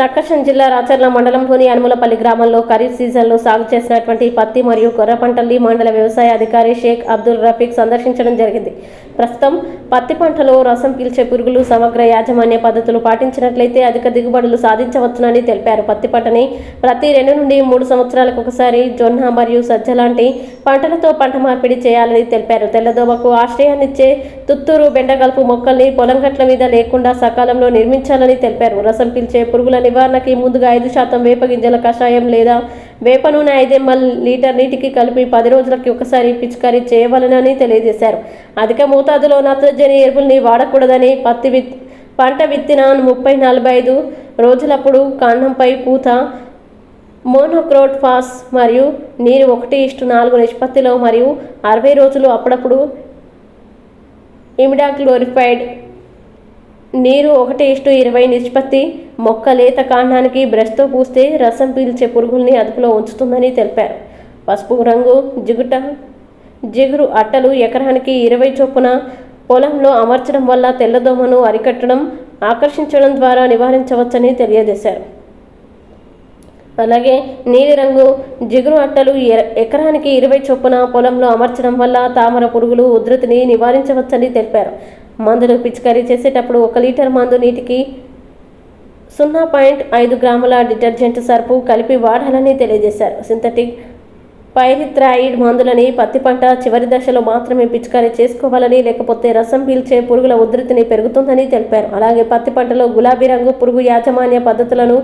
that ప్రకాశం జిల్లా రాచర్ల మండలంలోని అనుములపల్లి గ్రామంలో ఖరీఫ్ సీజన్లో సాగు చేసినటువంటి పత్తి మరియు కొర్రపంటల్లి మండల వ్యవసాయ అధికారి షేక్ అబ్దుల్ రఫీక్ సందర్శించడం జరిగింది. ప్రస్తుతం పత్తి పంటలో రసం పీల్చే పురుగులు సమగ్ర యాజమాన్య పద్ధతులు పాటించినట్లయితే అధిక దిగుబడులు సాధించవచ్చునని తెలిపారు. పత్తి పంటని ప్రతి రెండు నుండి మూడు సంవత్సరాలకు ఒకసారి జొన్న మరియు సజ్జ లాంటి పంటలతో పంట మార్పిడి చేయాలని తెలిపారు. తెల్లదోమకు ఆశ్రయాన్నిచ్చే తుత్తూరు బెండగల్పు మొక్కల్ని పొలం గట్ల మీద లేకుండా సకాలంలో నిర్మించాలని తెలిపారు. రసం పీల్చే పురుగుల నివారణకి ముందుగా ఐదు శాతం వేప గింజల కషాయం లేదా వేప నూనె ఐదెంఎల్ లీటర్ నీటికి కలిపి పది రోజులకి ఒకసారి పిచికారీ చేయవలనని తెలియజేశారు. అధిక మోతాదులో నత్రజని ఎరువుల్ని వాడకూడదని పత్తి విత్ పంట విత్తిన ముప్పై నలభై ఐదు రోజులప్పుడు కాండంపై పూత మోనోక్రోట్ ఫాస్ మరియు నీరు ఒకటి ఇష్టు నాలుగు నిష్పత్తిలో మరియు అరవై రోజులు అప్పుడప్పుడు ఇమిడాక్లోరిఫైడ్ నీరు ఒకటి ఇష్టు ఇరవై నిష్పత్తి మొక్క లేత కాండానికి బ్రష్తో పూస్తే రసం పీల్చే పురుగుల్ని అదుపులో ఉంచుతుందని తెలిపారు. పసుపు రంగు జిగుట జిగురు అట్టలు ఎకరానికి ఇరవై చొప్పున పొలంలో అమర్చడం వల్ల తెల్లదోమను అరికట్టడం ఆకర్షించడం ద్వారా నివారించవచ్చని తెలియజేశారు. అలాగే నీలిరంగు జిగురు అట్టలు ఎ- ఎకరానికి ఇరవై చొప్పున పొలంలో అమర్చడం వల్ల తామర పురుగులు ఉధృతిని నివారించవచ్చని తెలిపారు. మందులు పిచికారీ చేసేటప్పుడు ఒక లీటర్ మందు నీటికి సున్నా పాయింట్ ఐదు గ్రాముల డిటర్జెంట్ సర్పు కలిపి వాడాలని తెలియజేశారు. సింథటిక్ పైరిథ్రాయిడ్ మందులని పత్తి పంట చివరి దశలో మాత్రమే పిచికారీ చేసుకోవాలని లేకపోతే రసం పీల్చే పురుగుల ఉధృతిని పెరుగుతుందని తెలిపారు. అలాగే పత్తి పంటలో గులాబీ రంగు పురుగు యాజమాన్య పద్ధతులను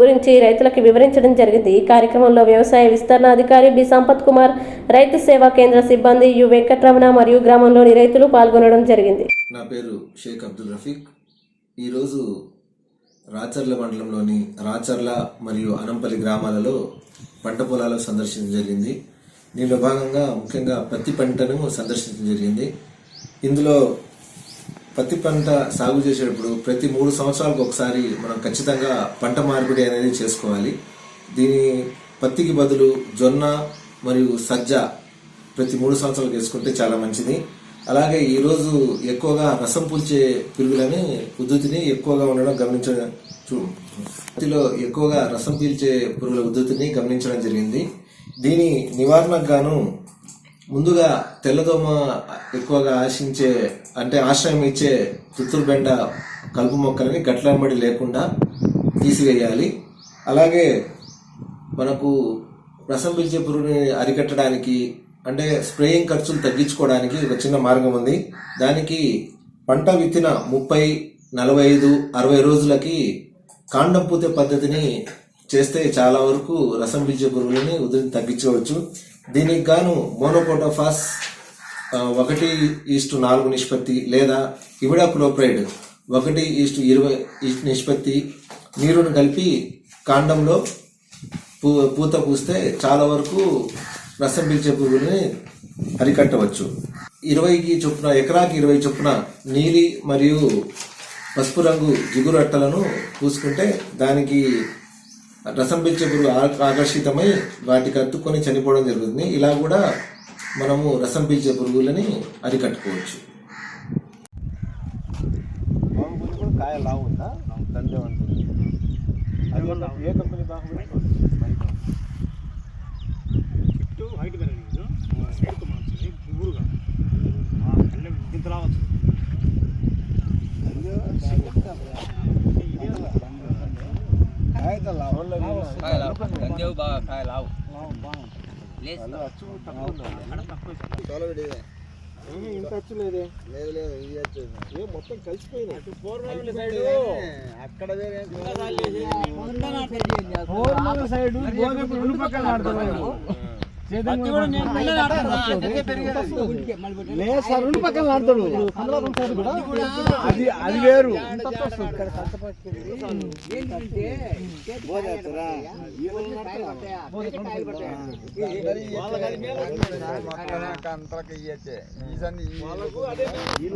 గురించి రైతులకు వివరించడం జరిగింది. ఈ కార్యక్రమంలో వ్యవసాయ విస్తరణ అధికారి బి. సంపత్ కుమార్ రైతు సేవా కేంద్ర సిబ్బంది యు. వెంకట్రమణ మరియు గ్రామంలోని రైతులు పాల్గొనడం జరిగింది. నా పేరు షేక్ అబ్దుల్ రఫీక్. ఈరోజు రాచర్ల మండలంలోని రాచర్ల మరియు అనంపల్లి గ్రామాలలో పంట పొలాలు సందర్శించడం జరిగింది. దీనిలో భాగంగా ముఖ్యంగా పత్తి పంటను సందర్శించడం జరిగింది. ఇందులో పత్తి పంట సాగు చేసేటప్పుడు ప్రతి మూడు సంవత్సరాలకు ఒకసారి మనం ఖచ్చితంగా పంట మార్పిడి అనేది చేసుకోవాలి. దీని పత్తికి బదులు జొన్న మరియు సజ్జ ప్రతి మూడు సంవత్సరాలకు వేసుకుంటే చాలా మంచిది. అలాగే ఈరోజు ఎక్కువగా రసం పూల్చే పురుగులని ఉద్ధృతిని ఎక్కువగా ఉండడం గమనించడం చూ- పత్తిలో ఎక్కువగా రసం పీల్చే పురుగుల ఉద్ధృతిని గమనించడం జరిగింది. దీని నివారణకు గాను ముందుగా తెల్లదోమ ఎక్కువగా ఆశించే అంటే ఆశ్రయం ఇచ్చే తుత్తూరు బెండ కలుపు మొక్కలని గట్లంబడి లేకుండా తీసివేయాలి. అలాగే మనకు రసం పీల్చే పురుగుని అరికట్టడానికి అంటే స్ప్రేయింగ్ ఖర్చులు తగ్గించుకోవడానికి ఒక చిన్న మార్గం ఉంది. దానికి పంట విత్తిన ముప్పై నలభై ఐదు అరవై రోజులకి కాండం పూతే పద్ధతిని చేస్తే చాలా వరకు రసం పీల్చే పురుగులని ఉధృతి తగ్గించవచ్చు దీనికి గాను మోనోకోటోఫాస్ ఒకటి ఈస్టు నాలుగు నిష్పత్తి లేదా ఇమిడాక్లోప్రైడ్ ఒకటి ఈస్టు ఇరవై ఈస్ట్ నిష్పత్తి నీరును కలిపి కాండంలో పూ పూత పూస్తే చాలా వరకు రసం పీల్చే పురుగుల్ని అరికట్టవచ్చు. ఇరవైకి చొప్పున ఎకరాకి ఇరవై చొప్పున నీలి మరియు పసుపు రంగు జిగురు అట్టలను పూసుకుంటే దానికి రసం పీల్చే పురుగు ఆకర్షితమై వాటికి అత్తుకొని చనిపోవడం జరుగుతుంది. ఇలా కూడా మనము రసం పీల్చే పురుగులని అరికట్టుకోవచ్చు కూడా కాయ లావు ఉందా? దండే ఉంటుంది అది ఏ కంపెనీ బాహుబలి గంజావు బాగా కాయ లావు ఇంత అచ్చు లేదే లేదు లేదు ఇది అచ్చు ఏ మొత్తం కలిసిపోయింది అక్కడ వేరే సైడ్ రెండు పక్కన అది అది వేరు. అంతలకి ఇయ్యచ్చే ఈ సంది ఈ